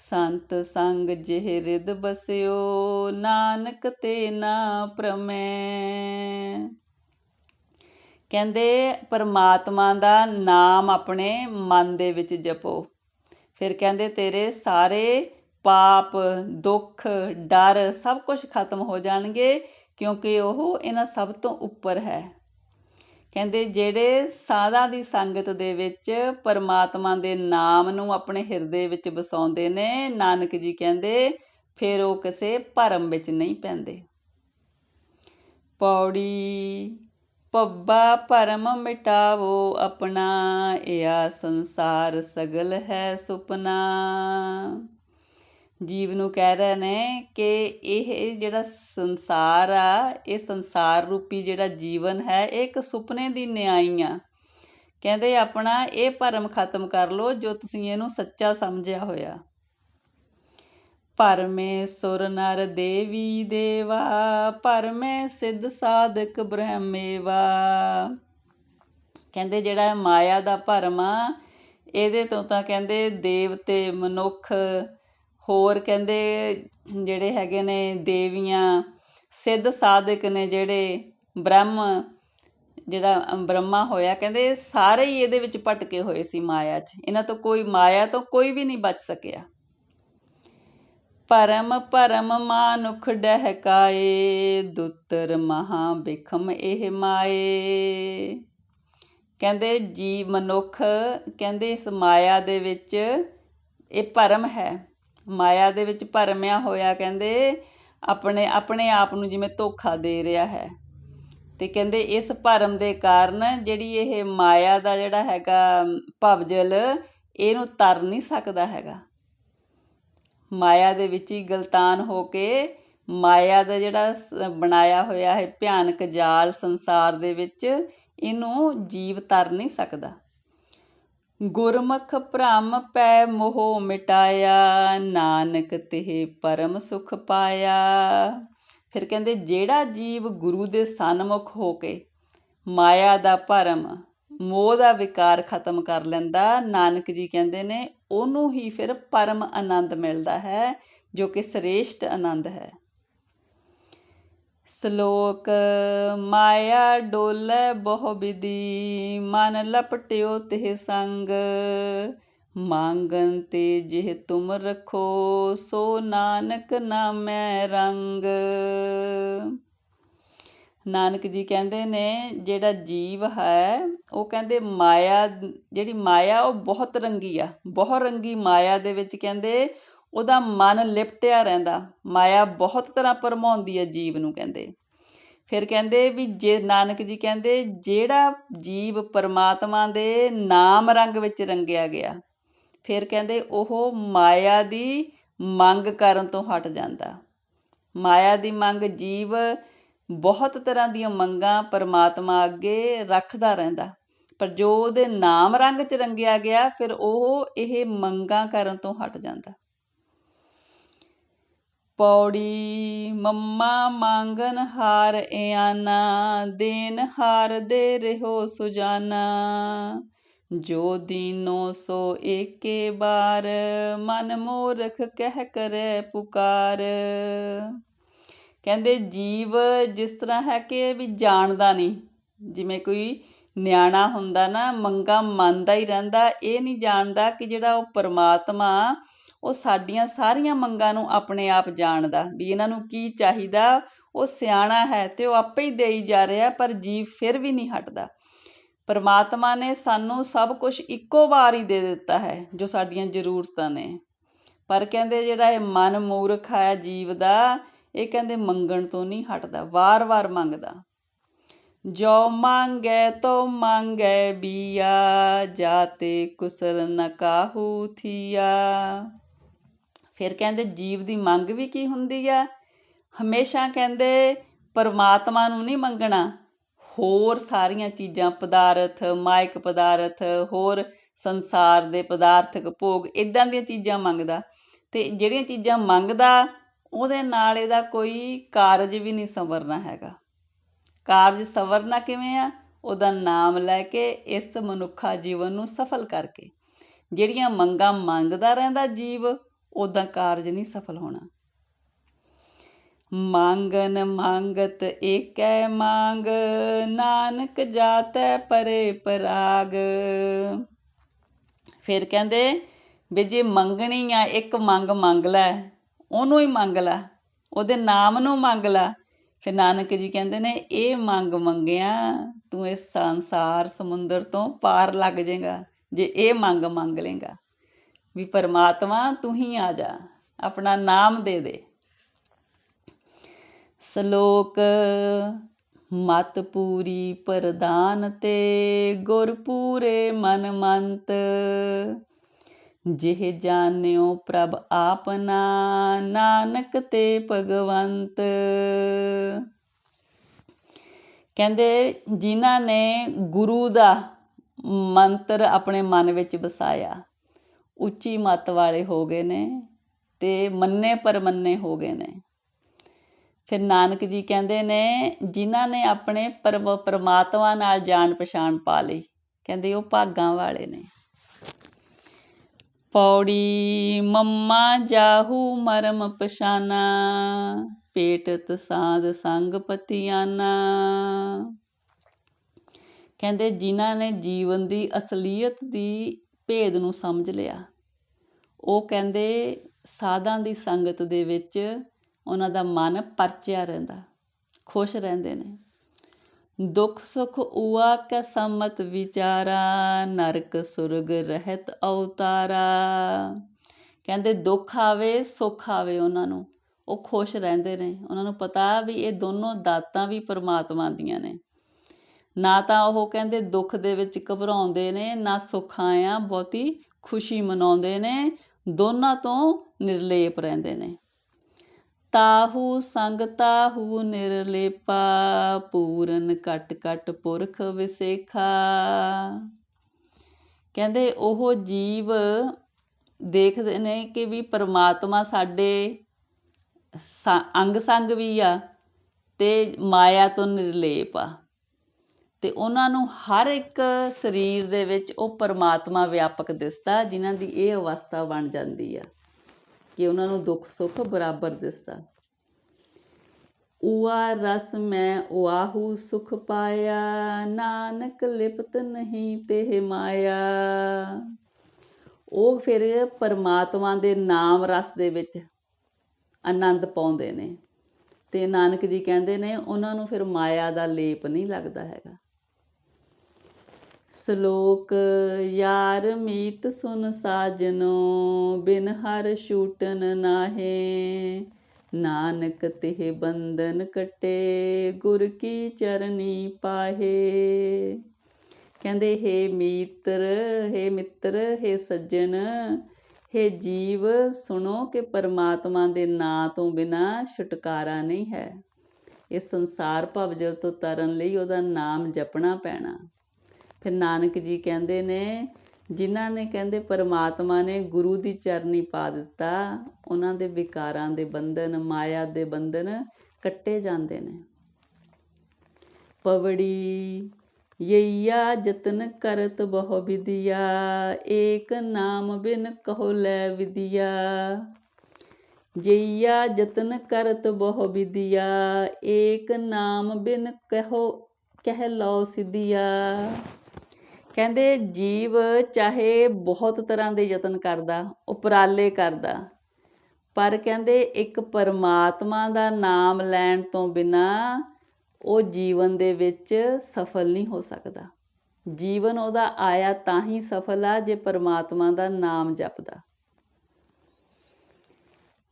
ਸੰਤ ਸੰਗ ਜਿਹ ਰਿਦ ਬਸਿਓ, ਨਾਨਕ ਤੇ ਨਾ ਪ੍ਰਮੈ। ਕਹਿੰਦੇ, ਪਰਮਾਤਮਾ ਦਾ ਨਾਮ ਆਪਣੇ ਮਨ ਦੇ ਵਿੱਚ ਜਪੋ। ਫਿਰ ਕਹਿੰਦੇ, ਤੇਰੇ ਸਾਰੇ ਪਾਪ, ਦੁੱਖ, ਡਰ ਸਭ ਕੁਝ ਖਤਮ ਹੋ ਜਾਣਗੇ, ਕਿਉਂਕਿ ਉਹ ਇਹਨਾਂ ਸਭ ਤੋਂ ਉੱਪਰ ਹੈ। ਕਹਿੰਦੇ ਜਿਹੜੇ ਸਾਧਾਂ ਦੀ ਸੰਗਤ ਦੇ ਵਿੱਚ ਪਰਮਾਤਮਾ ਦੇ ਨਾਮ ਨੂੰ ਆਪਣੇ ਹਿਰਦੇ ਵਿੱਚ ਵਸਾਉਂਦੇ ਨੇ, ਨਾਨਕ ਜੀ ਕਹਿੰਦੇ, ਫਿਰ ਉਹ ਕਿਸੇ ਭਰਮ ਵਿੱਚ ਨਹੀਂ ਪੈਂਦੇ। ਪੌੜੀ ਪੱਬਾ ਭਰਮ ਮਿਟਾਵੋ ਆਪਣਾ ਇਆ ਸੰਸਾਰ ਸਗਲ ਹੈ ਸੁਪਨਾ। ਜੀਵ ਨੂੰ ਕਹਿ ਰਹੇ ਨੇ ਕਿ ਇਹ ਜਿਹੜਾ ਸੰਸਾਰ ਆ, ਇਹ ਸੰਸਾਰ ਰੂਪੀ ਜਿਹੜਾ ਜੀਵਨ ਹੈ, ਇਹ ਇੱਕ ਸੁਪਨੇ ਦੀ ਨਿਆਈ ਆ। ਕਹਿੰਦੇ ਆਪਣਾ ਇਹ ਭਰਮ ਖਤਮ ਕਰ ਲੋ ਜੋ ਤੁਸੀਂ ਇਹਨੂੰ ਸੱਚਾ ਸਮਝਿਆ ਹੋਇਆ। ਪਰਮੇਸ਼ੁਰ ਨਰ ਦੇਵੀ ਦੇਵਾ, ਪਰਮੇ ਸਿੱਧ ਸਾਧਕ ਬ੍ਰਹਮੇਵਾ। ਕਹਿੰਦੇ ਜਿਹੜਾ ਮਾਇਆ ਦਾ ਭਰਮ ਆ, ਇਹਦੇ ਤੋਂ ਤਾਂ ਕਹਿੰਦੇ ਦੇਵਤੇ ਮਨੁੱਖ ਹੋਰ ਕਹਿੰਦੇ ਜਿਹੜੇ ਹੈਗੇ ਨੇ ਦੇਵੀਆਂ, ਸਿੱਧ ਸਾਧਕ ਨੇ ਜਿਹੜੇ ਬ੍ਰਹਮ, ਜਿਹੜਾ ਬ੍ਰਹਮਾ ਹੋਇਆ, ਕਹਿੰਦੇ ਸਾਰੇ ਹੀ ਇਹਦੇ ਵਿੱਚ ਭਟਕੇ ਹੋਏ ਸੀ ਮਾਇਆ 'ਚ। ਇਹਨਾਂ ਤੋਂ ਕੋਈ ਮਾਇਆ ਤੋਂ ਕੋਈ ਵੀ ਨਹੀਂ ਬਚ ਸਕਿਆ। ਪਰਮ ਪਰਮ ਮਾਨੁਖ ਡਹਿਕਾਏ, ਦੁੱਤਰ ਮਹਾ ਬਿਖਮ ਇਹ ਮਾਏ। ਕਹਿੰਦੇ ਜੀ ਮਨੁੱਖ, ਕਹਿੰਦੇ ਇਸ ਮਾਇਆ ਦੇ ਵਿੱਚ ਇਹ ਭਰਮ ਹੈ। ਮਾਇਆ ਦੇ ਵਿੱਚ ਭਰਮਿਆ ਹੋਇਆ ਕਹਿੰਦੇ ਆਪਣੇ ਆਪਣੇ ਆਪ ਨੂੰ ਜਿਵੇਂ ਧੋਖਾ ਦੇ ਰਿਹਾ ਹੈ। ਤੇ ਕਹਿੰਦੇ ਇਸ ਭਰਮ ਦੇ ਕਾਰਨ ਜਿਹੜੀ ਇਹ ਮਾਇਆ ਦਾ ਜਿਹੜਾ ਹੈਗਾ ਭਵਜਲ, ਇਹਨੂੰ ਤਰ ਨਹੀਂ ਸਕਦਾ ਹੈਗਾ। ਮਾਇਆ ਦੇ ਵਿੱਚ ਹੀ ਗਲਤਾਨ ਹੋ ਕੇ ਮਾਇਆ ਦਾ ਜਿਹੜਾ ਬਣਾਇਆ ਹੋਇਆ ਹੈ ਭਿਆਨਕ ਜਾਲ ਸੰਸਾਰ ਦੇ ਵਿੱਚ ਇਹਨੂੰ ਜੀਵ ਤਰ ਨਹੀਂ ਸਕਦਾ। ਗੁਰਮੁਖ ਭ੍ਰਮ ਪੈ ਮੋਹ ਮਿਟਾਇਆ, ਨਾਨਕ ਤੇ ਪਰਮ ਸੁਖ ਪਾਇਆ। ਫਿਰ ਕਹਿੰਦੇ, ਜਿਹੜਾ ਜੀਵ ਗੁਰੂ ਦੇ ਸਨਮੁਖ ਹੋ ਕੇ ਮਾਇਆ ਦਾ ਭਰਮ, ਮੋਹ ਦਾ ਵਿਕਾਰ ਖਤਮ ਕਰ ਲੈਂਦਾ, ਨਾਨਕ ਜੀ ਕਹਿੰਦੇ ਨੇ, ਉਹਨੂੰ ਹੀ ਫਿਰ ਪਰਮ ਆਨੰਦ ਮਿਲਦਾ ਹੈ, ਜੋ ਕਿ ਸ੍ਰੇਸ਼ਟ ਆਨੰਦ ਹੈ। ਸ਼ਲੋਕ, ਮਾਇਆ ਡੋਲੇ ਬਹੁ ਵਿਦੀ ਮਨ ਲਪਟਿਓ ਤੇ ਸੰਗ। ਮੰਗਨ ਤੇ ਜਿਹ ਤੁਮ ਰਖੋ, ਸੋ ਨਾਨਕ ਨਾਮੈ ਰੰਗ। ਨਾਨਕ ਜੀ ਕਹਿੰਦੇ ਨੇ, ਜਿਹੜਾ ਜੀਵ ਹੈ, ਉਹ ਕਹਿੰਦੇ ਮਾਇਆ, ਜਿਹੜੀ ਮਾਇਆ ਉਹ ਬਹੁਤ ਰੰਗੀ ਆ। ਬਹੁਤ ਰੰਗੀ ਮਾਇਆ ਦੇ ਵਿੱਚ ਕਹਿੰਦੇ ਉਹਦਾ ਮਨ ਲਿਪਟਿਆ ਰਹਿੰਦਾ, ਮਾਇਆ ਬਹੁਤ ਤਰ੍ਹਾਂ ਪਰਮਾਉਂਦੀ ਹੈ ਜੀਵ ਨੂੰ ਕਹਿੰਦੇ। ਫਿਰ ਕਹਿੰਦੇ ਵੀ ਜੇ, ਨਾਨਕ ਜੀ ਕਹਿੰਦੇ, ਜਿਹੜਾ ਜੀਵ ਪਰਮਾਤਮਾ ਦੇ ਨਾਮ ਰੰਗ ਵਿੱਚ ਰੰਗਿਆ ਗਿਆ, ਫਿਰ ਕਹਿੰਦੇ ਉਹ ਮਾਇਆ ਦੀ ਮੰਗ ਕਰਨ ਤੋਂ ਹਟ ਜਾਂਦਾ। ਮਾਇਆ ਦੀ ਮੰਗ ਜੀਵ ਬਹੁਤ ਤਰ੍ਹਾਂ ਦੀਆਂ ਮੰਗਾਂ ਪਰਮਾਤਮਾ ਅੱਗੇ ਰੱਖਦਾ ਰਹਿੰਦਾ। ਪਰ ਜੋ ਉਹਦੇ ਨਾਮ ਰੰਗ 'ਚ ਰੰਗਿਆ ਗਿਆ, ਫਿਰ ਉਹ ਇਹ ਮੰਗਾਂ ਕਰਨ ਤੋਂ ਹਟ ਜਾਂਦਾ। ਪੌੜੀ, ਮੰਮਾ ਮੰਗਨ ਹਾਰ ਇਆਨਾ, ਦੇਨ ਹਾਰ ਦੇ ਰਹੋ ਸੁਜਾਨਾ। ਜੋ ਦੀਨੋ ਸੋ ਏਕੇ ਬਾਰ, ਮਨ ਮੋਰਖ ਕਹਿ ਕਰੇ ਪੁਕਾਰ। ਕਹਿੰਦੇ ਜੀਵ ਜਿਸ ਤਰ੍ਹਾਂ ਹੈ ਕਿ ਵੀ ਜਾਣਦਾ ਨਹੀਂ। ਜਿਵੇਂ ਕੋਈ ਨਿਆਣਾ ਹੁੰਦਾ ਨਾ, ਮੰਗਾ ਮੰਨਦਾ ਹੀ ਰਹਿੰਦਾ, ਇਹ ਨਹੀਂ ਜਾਣਦਾ ਕਿ ਜਿਹੜਾ ਉਹ ਪਰਮਾਤਮਾ ਉਹ ਸਾਡੀਆਂ ਸਾਰੀਆਂ ਮੰਗਾਂ ਨੂੰ ਆਪਣੇ ਆਪ ਜਾਣਦਾ ਵੀ ਇਹਨਾਂ ਨੂੰ ਕੀ ਚਾਹੀਦਾ, ਉਹ ਸਿਆਣਾ ਹੈ ਤੇ ਉਹ ਆਪੇ ਹੀ ਦੇਈ ਜਾ ਰਿਹਾ ਪਰ ਜੀਵ ਫਿਰ ਵੀ ਨਹੀਂ ਹਟਦਾ। ਪਰਮਾਤਮਾ ਨੇ ਸਾਨੂੰ ਸਭ ਕੁਝ ਇੱਕੋ ਵਾਰ ਹੀ ਦੇ ਦਿੱਤਾ ਹੈ, ਜੋ ਸਾਡੀਆਂ ਜ਼ਰੂਰਤਾਂ ਨੇ। ਪਰ ਕਹਿੰਦੇ ਜਿਹੜਾ ਇਹ ਮਨ ਮੂਰਖ ਹੈ ਜੀਵ ਦਾ, ਇਹ ਕਹਿੰਦੇ ਮੰਗਣ ਤੋਂ ਨਹੀਂ ਹਟਦਾ, ਵਾਰ-ਵਾਰ ਮੰਗਦਾ। ਜੋ ਮੰਗੇ ਤੋ ਮੰਗੇ ਬੀਆ, ਜਾਤੇ ਕੁਸਲ ਨ ਥੀਆ। ਫਿਰ ਕਹਿੰਦੇ ਜੀਵ ਦੀ ਮੰਗ ਵੀ ਕੀ ਹੁੰਦੀ ਆ? ਹਮੇਸ਼ਾ ਕਹਿੰਦੇ ਪਰਮਾਤਮਾ ਨੂੰ ਨਹੀਂ ਮੰਗਣਾ। ਹੋਰ ਸਾਰੀਆਂ ਚੀਜ਼ਾਂ, ਪਦਾਰਥ, ਮਾਇਕ ਪਦਾਰਥ, ਹੋਰ ਸੰਸਾਰ ਦੇ ਪਦਾਰਥਕ ਭੋਗ ਇਦਾਂ ਦੀਆਂ ਚੀਜ਼ਾਂ ਮੰਗਦਾ। ਤੇ ਜਿਹੜੀਆਂ ਚੀਜ਼ਾਂ ਮੰਗਦਾ, ਉਹਦੇ ਨਾਲ ਇਹਦਾ ਕੋਈ ਕਾਰਜ ਵੀ ਨਹੀਂ ਸਵਰਨਾ ਹੈਗਾ। ਕਾਰਜ ਸਵਰਨਾ ਕਿਵੇਂ ਆ? ਉਹਦਾ ਨਾਮ ਲੈ ਕੇ ਇਸ ਮਨੁੱਖਾ ਜੀਵਨ ਨੂੰ ਸਫਲ ਕਰਕੇ। ਜਿਹੜੀਆਂ ਮੰਗਾਂ ਮੰਗਦਾ ਰਹਿੰਦਾ ਜੀਵ ਉਦਾਂ ਕਾਰਜ ਨਹੀਂ ਸਫਲ ਹੋਣਾ। ਮੰਗਨ ਮੰਗਤ ਏਕੈ ਮੰਗ, ਨਾਨਕ ਜਾਤੈ ਪਰੇ ਪਰਾਗ। ਫਿਰ ਕਹਿੰਦੇ ਵੀ ਜੇ ਮੰਗਣੀ ਆ, ਇੱਕ ਮੰਗ ਮੰਗ ਲੈ, ਉਹਨੂੰ ਹੀ ਮੰਗ ਲੈ, ਉਹਦੇ ਨਾਮ ਨੂੰ ਮੰਗ ਲੈ। ਫਿਰ ਨਾਨਕ ਜੀ ਕਹਿੰਦੇ ਨੇ, ਇਹ ਮੰਗ ਮੰਗਿਆ, ਤੂੰ ਇਸ ਸੰਸਾਰ ਸਮੁੰਦਰ ਤੋਂ ਪਾਰ ਲੱਗ ਜਾਏਗਾ, ਜੇ ਇਹ ਮੰਗ ਮੰਗ ਲੇਗਾ ਵੀ ਪਰਮਾਤਮਾ, ਤੂੰ ਹੀ ਆ ਜਾ। ਆਪਣਾ ਨਾਮ ਦੇ ਦੇ। ਸ਼ਲੋਕ, ਮਤ ਪੂਰੀ ਪ੍ਰਦਾਨ ਤੇ ਗੁਰ ਪੂਰੇ ਮਨ ਮੰਤ। ਜਿਹ ਜਾਣਿਓ ਪ੍ਰਭ ਆਪਨਾ ਨਾਨਕ ਤੇ ਭਗਵੰਤ। ਕਹਿੰਦੇ, ਜਿਨ੍ਹਾਂ ਨੇ ਗੁਰੂ ਦਾ ਮੰਤਰ ਆਪਣੇ ਮਨ ਵਿੱਚ ਵਸਾਇਆ ਉੱਚੀ ਮੱਤ ਵਾਲੇ ਹੋ ਗਏ ਨੇ ਤੇ ਮੰਨੇ ਪਰਮੰਨੇ ਹੋ ਗਏ ਨੇ। ਫਿਰ ਨਾਨਕ ਜੀ ਕਹਿੰਦੇ ਨੇ, ਜਿਨ੍ਹਾਂ ਨੇ ਆਪਣੇ ਪਰਮਾਤਮਾ ਨਾਲ ਜਾਣ ਪਛਾਣ ਪਾ ਲਈ, ਕਹਿੰਦੇ ਉਹ ਭਾਗਾਂ ਵਾਲੇ ਨੇ। ਪੌੜੀ ਮੰਮਾ ਜਾਹੂ ਮਰਮ ਪਛਾਨਾ, ਪੇਟਤ ਸਾਧ ਸੰਗ ਪਤਿਆਨਾ। ਕਹਿੰਦੇ ਜਿਨ੍ਹਾਂ ਨੇ ਜੀਵਨ ਦੀ ਅਸਲੀਅਤ ਦੀ ਭੇਦ ਨੂੰ ਸਮਝ ਲਿਆ ਉਹ ਕਹਿੰਦੇ ਸਾਧਾਂ ਦੀ ਸੰਗਤ ਦੇ ਵਿੱਚ ਉਹਨਾਂ ਦਾ ਮਨ ਪਰਚਿਆ ਰਹਿੰਦਾ, ਖੁਸ਼ ਰਹਿੰਦੇ ਨੇ। ਦੁੱਖ ਸੁਖ ਉਆ ਕੈ ਸੰਮਤ ਵਿਚਾਰਾ, ਨਰਕ ਸੁਰਗ ਰਹਿਤ ਅਵਤਾਰਾ। ਕਹਿੰਦੇ ਦੁੱਖ ਆਵੇ, ਸੁੱਖ ਆਵੇ ਉਹਨਾਂ ਨੂੰ, ਉਹ ਖੁਸ਼ ਰਹਿੰਦੇ ਨੇ। ਉਹਨਾਂ ਨੂੰ ਪਤਾ ਵੀ ਇਹ ਦੋਨੋਂ ਦਾਤਾਂ ਵੀ ਪਰਮਾਤਮਾ ਦੀਆਂ ਨੇ। ਨਾ ਤਾਂ ਉਹ ਕਹਿੰਦੇ ਦੁੱਖ ਦੇ ਵਿੱਚ ਘਬਰਾਉਂਦੇ ਨੇ, ਨਾ ਸੁੱਖ ਆਇਆ, ਬਹੁਤੀ ਖੁਸ਼ੀ ਮਨਾਉਂਦੇ ਨੇ ਦੋਨਾਂ ਤੋਂ ਨਿਰਲੇਪ ਰਹਿੰਦੇ ਨੇ। ਤਾਹੂ ਸੰਗ ਤਾਹੂ ਨਿਰਲੇਪਾ, ਪੂਰਨ ਕਟ ਕਟ ਪੁਰਖ ਵਿਸੇਖਾ। ਕਹਿੰਦੇ ਉਹ ਜੀਵ ਦੇਖਦੇ ਨੇ ਕਿ ਵੀ ਪਰਮਾਤਮਾ ਸਾਡੇ ਅੰਗ ਸੰਗ ਵੀ ਆ ਤੇ ਮਾਇਆ ਤੋਂ ਨਿਰਲੇਪ ਆ। ਤੇ ਉਹਨਾਂ ਨੂੰ ਹਰ ਇੱਕ ਸਰੀਰ ਦੇ ਵਿੱਚ ਉਹ ਪਰਮਾਤਮਾ ਵਿਆਪਕ ਦਿਸਦਾ, ਜਿਨ੍ਹਾਂ ਦੀ ਇਹ ਅਵਸਥਾ ਬਣ ਜਾਂਦੀ ਆ, ਕਿ ਉਹਨਾਂ ਨੂੰ ਦੁੱਖ ਸੁੱਖ ਬਰਾਬਰ ਦਿਸਦਾ। ਉਆ ਰਸ ਮੈਂ ਉਆਹੂ ਸੁਖ ਪਾਇਆ, ਨਾਨਕ ਲਿਪਤ ਨਹੀਂ ਤੇ ਮਾਇਆ। ਉਹ ਫਿਰ ਪਰਮਾਤਮਾ ਦੇ ਨਾਮ ਰਸ ਦੇ ਵਿੱਚ ਆਨੰਦ ਪਾਉਂਦੇ ਨੇ ਤੇ ਨਾਨਕ ਜੀ ਕਹਿੰਦੇ ਨੇ, ਉਹਨਾਂ ਨੂੰ ਫਿਰ ਮਾਇਆ ਦਾ ਲੇਪ ਨਹੀਂ ਲੱਗਦਾ ਹੈਗਾ। ਸ਼ਲੋਕ, ਯਾਰ ਮੀਤ ਸੁਨ ਸਾਜਨੋ, ਬਿਨ ਹਰ ਛੂਟਨ ਨਾਹੇ। ਨਾਨਕ ਤਿਹ ਬੰਧਨ ਕਟੇ, ਗੁਰ ਕੀ ਚਰਨੀ ਪਾਹੇ। ਕਹਿੰਦੇ, ਹੈ ਮਿੱਤਰ ਹੈ ਮਿੱਤਰ, ਹੈ ਸੱਜਣ, ਹੈ ਜੀਵ, ਸੁਣੋ ਕਿ ਪਰਮਾਤਮਾ ਦੇ ਨਾਂ ਤੋਂ ਬਿਨਾ ਛੁਟਕਾਰਾ ਨਹੀਂ ਹੈ। ਇਸ ਸੰਸਾਰ ਭਵਜਲ ਤੋਂ ਤਰਨ ਲਈ ਉਹਦਾ ਨਾਮ ਜਪਣਾ ਪੈਣਾ। ਫਿਰ ਨਾਨਕ ਜੀ ਕਹਿੰਦੇ ਨੇ, ਜਿਨ੍ਹਾਂ ਨੇ ਕਹਿੰਦੇ ਪਰਮਾਤਮਾ ਨੇ ਗੁਰੂ ਦੀ ਚਰਨੀ ਪਾ ਦਿੱਤਾ, ਉਹਨਾਂ ਦੇ ਵਿਕਾਰਾਂ ਦੇ ਬੰਧਨ, ਮਾਇਆ ਦੇ ਬੰਧਨ ਕੱਟੇ ਜਾਂਦੇ ਨੇ। ਪਵੜੀ ਯਈਆ ਜਤਨ ਕਰਤ ਬਹੁ ਵਿਦਿਆ ਏਕ ਨਾਮ ਬਿਨ ਕਹੋ ਲੈ ਵਿਦਿਆ ਜਈਆ ਜਤਨ ਕਰਤ ਬਹੁ ਵਿਦਿਆ ਏਕ ਨਾਮ ਬਿਨ ਕਹੋ, ਕਹਿ ਲਓ ਸਿਧਿਆ। ਕਹਿੰਦੇ ਜੀਵ ਚਾਹੇ ਬਹੁਤ ਤਰ੍ਹਾਂ ਦੇ ਯਤਨ ਕਰਦਾ, ਉਪਰਾਲੇ ਕਰਦਾ, ਪਰ ਕਹਿੰਦੇ ਇੱਕ ਪਰਮਾਤਮਾ ਦਾ ਨਾਮ ਲੈਣ ਤੋਂ ਬਿਨਾ ਉਹ ਜੀਵਨ ਦੇ ਵਿੱਚ ਸਫਲ ਨਹੀਂ ਹੋ ਸਕਦਾ। ਜੀਵਨ ਉਹਦਾ ਆਇਆ ਤਾਂ ਹੀ ਸਫਲ ਆ ਜੇ ਪਰਮਾਤਮਾ ਦਾ ਨਾਮ ਜਪਦਾ।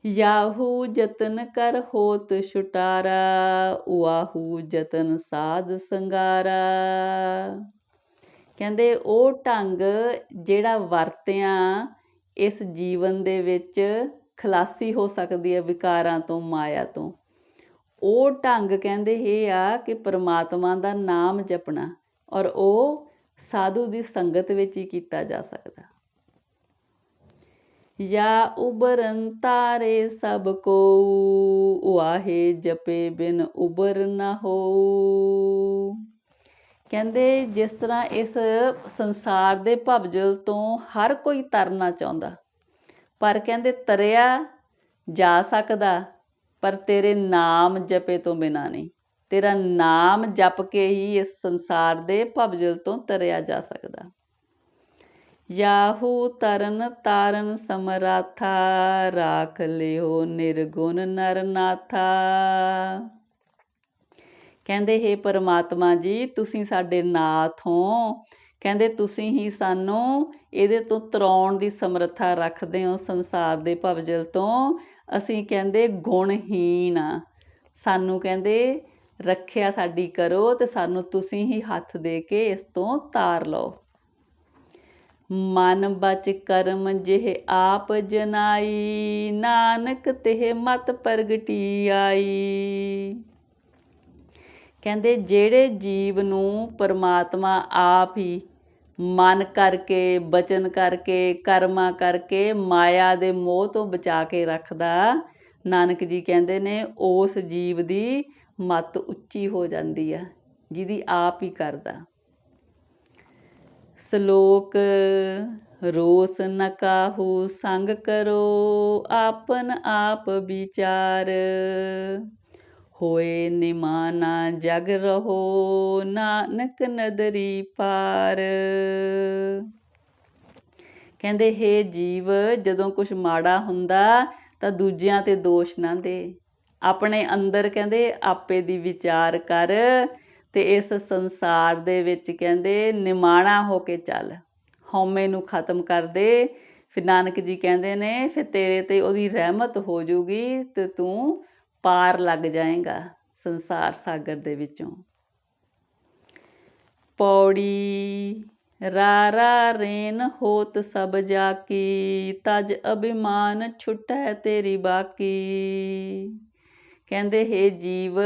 ਯਾਹੂ ਜਤਨ ਕਰ ਹੋਤ ਛੁਟਾਰਾ, ਉਆਹੂ ਜਤਨ ਸਾਧ ਸੰਗਾਰਾ। ਕਹਿੰਦੇ ਉਹ ਢੰਗ ਜਿਹੜਾ ਵਰਤਿਆ ਇਸ ਜੀਵਨ ਦੇ ਵਿੱਚ ਖਲਾਸੀ ਹੋ ਸਕਦੀ ਹੈ ਵਿਕਾਰਾਂ ਤੋਂ, ਮਾਇਆ ਤੋਂ। ਉਹ ਢੰਗ ਕਹਿੰਦੇ ਇਹ ਆ ਕਿ ਪ੍ਰਮਾਤਮਾ ਦਾ ਨਾਮ ਜਪਣਾ ਔਰ ਉਹ ਸਾਧੂ ਦੀ ਸੰਗਤ ਵਿੱਚ ਹੀ ਕੀਤਾ ਜਾ ਸਕਦਾ। ਯਾ ਉਬਰਨ ਤਾਰੇ ਸਭ ਕੋ ਵਾਹੇ ਜਪੇ ਬਿਨ ਉਬਰ ਨਾ ਹੋ ਕਹਿੰਦੇ ਜਿਸ ਤਰ੍ਹਾਂ ਇਸ ਸੰਸਾਰ ਦੇ ਭਵਜਲ ਤੋਂ ਹਰ ਕੋਈ ਤਰਨਾ ਚਾਹੁੰਦਾ, ਪਰ ਕਹਿੰਦੇ ਤਰਿਆ ਜਾ ਸਕਦਾ, ਪਰ ਤੇਰੇ ਨਾਮ ਜਪੇ ਤੋਂ ਬਿਨਾ ਨਹੀਂ। ਤੇਰਾ ਨਾਮ ਜਪ ਕੇ ਹੀ ਇਸ ਸੰਸਾਰ ਦੇ ਭਵਜਲ ਤੋਂ ਤਰਿਆ ਜਾ ਸਕਦਾ। ਯਾਹੂ ਤਰਨ ਤਾਰਨ ਸਮਰਾਥਾ, ਰਾਖ ਲਿਓ ਨਿਰਗੁਣ ਨਰਨਾਥਾ। ਕਹਿੰਦੇ हे ਪਰਮਾਤਮਾ ਜੀ, ਤੁਸੀਂ ਸਾਡੇ ਨਾਥ ਹੋ। ਕਹਿੰਦੇ, ਤੁਸੀਂ ਹੀ ਸਾਨੂੰ ਇਹਦੇ ਤੋਂ ਤਰਾਉਣ ਦੀ ਸਮਰੱਥਾ ਰੱਖਦੇ ਹੋ ਸੰਸਾਰ ਦੇ ਭਵਜਲ ਤੋਂ। ਅਸੀਂ ਕਹਿੰਦੇ ਗੁਣਹੀਨ ਸਾਨੂੰ ਕਹਿੰਦੇ, ਰੱਖਿਆ ਸਾਡੀ ਕਰੋ ਤੇ ਸਾਨੂੰ ਤੁਸੀਂ ਹੀ ਹੱਥ ਦੇ ਕੇ ਇਸ ਤੋਂ ਤਾਰ ਲਓ। ਮਨ ਬਚ ਕਰਮ ਜਿਹ ਆਪ ਜਨਾਈ, ਨਾਨਕ ਤਿਹ ਮਤ ਪ੍ਰਗਟੀ ਆਈ। ਕਹਿੰਦੇ ਜਿਹੜੇ ਜੀਵ ਨੂੰ ਪਰਮਾਤਮਾ ਆਪ ਹੀ ਮਨ ਕਰਕੇ, ਬਚਨ ਕਰਕੇ, ਕਰਮਾਂ ਕਰਕੇ ਮਾਇਆ ਦੇ ਮੋਹ ਤੋਂ ਬਚਾ ਕੇ ਰੱਖਦਾ, ਨਾਨਕ ਜੀ ਕਹਿੰਦੇ ਨੇ ਉਸ ਜੀਵ ਦੀ ਮਤ ਉੱਚੀ ਹੋ ਜਾਂਦੀ ਆ, ਜਿਹਦੀ ਆਪ ਹੀ ਕਰਦਾ। ਸ਼ਲੋਕ, ਰੋਸ ਨ ਕਾਹੂ ਸੰਗ ਕਰੋ, ਆਪਨ ਆਪ ਵਿਚਾਰ। ਹੋਏ ਨਿਮਾਨਾ, ਜਗ ਰਹੋ ਨਾਨਕ ਨਦਰੀ ਪਾਰ। ਕਹਿੰਦੇ, ਹੇ ਜੀਵ, ਜਦੋਂ ਕੁਝ ਮਾੜਾ ਹੁੰਦਾ, ਤਾਂ ਦੂਜਿਆਂ ਤੇ ਦੋਸ਼ ਨਾ ਦੇ। ਆਪਣੇ ਅੰਦਰ ਕਹਿੰਦੇ, ਆਪੇ ਦੀ ਵਿਚਾਰ ਕਰ ਤੇ ਇਸ ਸੰਸਾਰ ਦੇ ਵਿੱਚ ਕਹਿੰਦੇ, ਨਿਮਾਣਾ ਹੋ ਕੇ ਚੱਲ। ਹਉਮੈ ਨੂੰ ਖਤਮ ਕਰ ਦੇ। ਫਿਰ ਨਾਨਕ ਜੀ ਕਹਿੰਦੇ ਨੇ, ਫਿਰ ਤੇਰੇ ਤੇ ਉਹਦੀ ਰਹਿਮਤ ਹੋ ਜੂਗੀ ਤੇ ਤੂੰ ਪਾਰ ਲੱਗ ਜਾਏਗਾ ਸੰਸਾਰ ਸਾਗਰ ਦੇ ਵਿੱਚੋਂ। ਪੌੜੀ ਰਾ ਰਾ ਰੇਨ ਹੋਤ ਸਭ ਜਾ ਕੀ ਤਜ ਅਭਿਮਾਨ ਛੁਟੈ ਤੇਰੀ ਬਾਕੀ। ਕਹਿੰਦੇ, ਹੇ ਜੀਵ,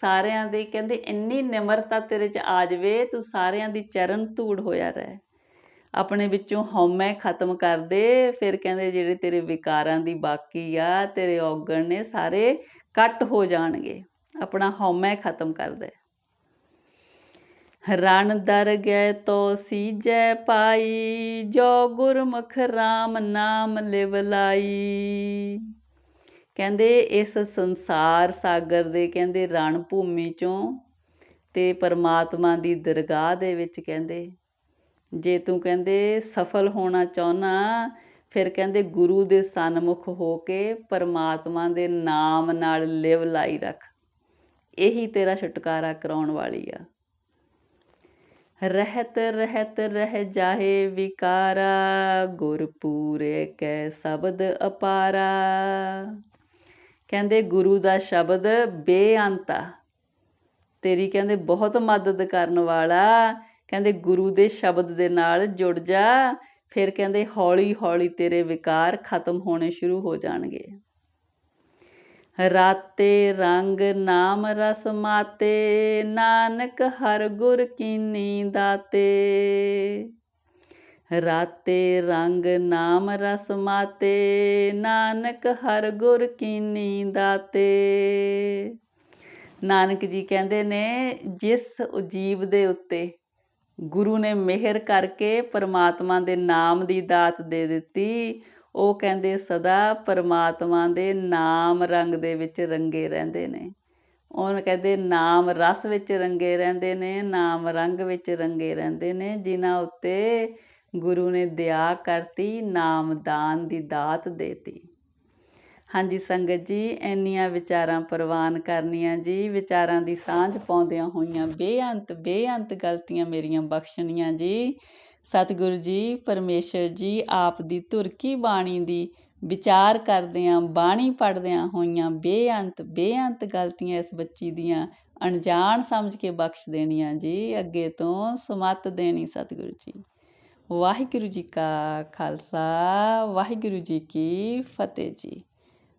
ਸਾਰਿਆਂ ਦੇ, ਕਹਿੰਦੇ, ਇੰਨੀ ਨਿਮਰਤਾ ਤੇਰੇ 'ਚ ਆ ਜਾਵੇ, ਤੂੰ ਸਾਰਿਆਂ ਦੀ ਚਰਨ ਧੂੜ ਹੋਇਆ ਰਹਿ। ਆਪਣੇ ਵਿੱਚੋਂ ਹਉਮੈ ਖਤਮ ਕਰ ਦੇ, ਫਿਰ ਕਹਿੰਦੇ, ਜਿਹੜੇ ਤੇਰੇ ਵਿਕਾਰਾਂ ਦੀ ਬਾਕੀ ਆ, ਤੇਰੇ ਔਗਣ ਨੇ ਸਾਰੇ ਕੱਟ ਹੋ ਜਾਣਗੇ। ਆਪਣਾ ਹਉਮੈ ਖਤਮ ਕਰ ਦੇ। ਰਣ ਦਰ ਗਏ ਤੋ ਸੀਜੈ ਪਾਈ, ਜੋ ਗੁਰਮੁਖ RAM ਨਾਮ ਲਿਵ ਲਾਈ। ਕਹਿੰਦੇ ਇਸ ਸੰਸਾਰ ਸਾਗਰ ਦੇ, ਕਹਿੰਦੇ ਰਣ ਭੂਮੀ ਚੋਂ ਤੇ ਪਰਮਾਤਮਾ ਦੀ ਦਰਗਾਹ ਦੇ ਵਿੱਚ ਕਹਿੰਦੇ, ਜੇ ਤੂੰ ਕਹਿੰਦੇ ਸਫਲ ਹੋਣਾ ਚਾਹਨਾ ਫਿਰ ਕਹਿੰਦੇ ਗੁਰੂ ਦੇ ਸਨਮੁਖ ਹੋ ਕੇ ਪਰਮਾਤਮਾ ਦੇ ਨਾਮ ਨਾਲ ਲਿਵ ਲਾਈ ਰੱਖ। ਇਹੀ ਤੇਰਾ ਛੁਟਕਾਰਾ ਕਰਾਉਣ ਵਾਲੀ ਆ। ਰਹਿਤ ਰਹਿਤ, ਰਹਿ ਜਾਹੇ ਵਿਕਾਰਾ ਗੁਰ ਪੂਰੇ ਕੈ ਸ਼ਬਦ ਅਪਾਰਾ। ਕਹਿੰਦੇ ਗੁਰੂ ਦਾ ਸ਼ਬਦ ਬੇਅੰਤਾ ਤੇਰੀ ਕਹਿੰਦੇ ਬਹੁਤ ਮਦਦ ਕਰਨ ਵਾਲਾ। ਕਹਿੰਦੇ ਗੁਰੂ ਦੇ ਸ਼ਬਦ ਦੇ ਨਾਲ ਜੁੜ ਜਾ। ਫਿਰ ਕਹਿੰਦੇ, ਹੌਲੀ ਹੌਲੀ ਤੇਰੇ ਵਿਕਾਰ ਖਤਮ ਹੋਣੇ ਸ਼ੁਰੂ ਹੋ ਜਾਣਗੇ। ਰਾਤੇ ਰੰਗ ਨਾਮ ਰਸ ਮਾਤੇ, ਨਾਨਕ ਹਰ ਗੁਰ ਕੀਨੀ ਦਾਤੇ ਰਾਤੇ ਰੰਗ ਨਾਮ ਰਸ ਮਾਤੇ, ਨਾਨਕ ਹਰ ਗੁਰ ਕੀਨੀ ਦਾਤੇ ਨਾਨਕ ਜੀ ਕਹਿੰਦੇ ਨੇ, ਜਿਸ ਉਜੀਵ ਦੇ ਉੱਤੇ ਗੁਰੂ ਨੇ ਮਿਹਰ ਕਰਕੇ ਪਰਮਾਤਮਾ ਦੇ ਨਾਮ ਦੀ ਦਾਤ ਦੇ ਦਿੱਤੀ। ਉਹ ਕਹਿੰਦੇ, ਸਦਾ ਪਰਮਾਤਮਾ ਦੇ ਨਾਮ ਰੰਗ ਦੇ ਵਿੱਚ ਰੰਗੇ ਰਹਿੰਦੇ ਨੇ। ਉਹਨ ਕਹਿੰਦੇ, ਨਾਮ ਰਸ ਵਿੱਚ ਰੰਗੇ ਰਹਿੰਦੇ ਨੇ, ਨਾਮ ਰੰਗ ਵਿੱਚ ਰੰਗੇ ਰਹਿੰਦੇ ਨੇ, ਜਿਨ੍ਹਾਂ ਉੱਤੇ ਗੁਰੂ ਨੇ ਦਇਆ ਕਰਤੀ, ਨਾਮ ਦਾਨ ਦੀ ਦਾਤ ਦੇਤੀ। ਹਾਂਜੀ ਸੰਗਤ ਜੀ, ਇੰਨੀਆਂ ਵਿਚਾਰਾਂ ਪ੍ਰਵਾਨ ਕਰਨੀਆਂ ਜੀ, ਵਿਚਾਰਾਂ ਦੀ ਸਾਂਝ ਪਾਉਂਦਿਆਂ ਹੋਈਆਂ ਬੇਅੰਤ ਬੇਅੰਤ ਗਲਤੀਆਂ ਮੇਰੀਆਂ ਬਖਸ਼ਣੀਆਂ ਜੀ। ਸਤਿਗੁਰੂ ਜੀ, ਪਰਮੇਸ਼ਰ ਜੀ, ਆਪ ਦੀ ਧੁਰਕੀ ਬਾਣੀ ਦੀ ਵਿਚਾਰ ਕਰਦਿਆਂ, ਬਾਣੀ ਪੜਦਿਆਂ ਹੋਈਆਂ ਬੇਅੰਤ ਬੇਅੰਤ ਗਲਤੀਆਂ ਇਸ ਬੱਚੀ ਦੀਆਂ ਅਣਜਾਣ ਸਮਝ ਕੇ ਬਖਸ਼ ਦੇਣੀਆਂ ਜੀ। ਅੱਗੇ ਤੋਂ ਸਮਤ ਦੇਣੀ ਸਤਿਗੁਰੂ ਜੀ। ਵਾਹਿਗੁਰੂ ਜੀ ਕਾ ਖਾਲਸਾ, ਵਾਹਿਗੁਰੂ ਜੀ ਕੀ ਫਤਿਹ ਜੀ।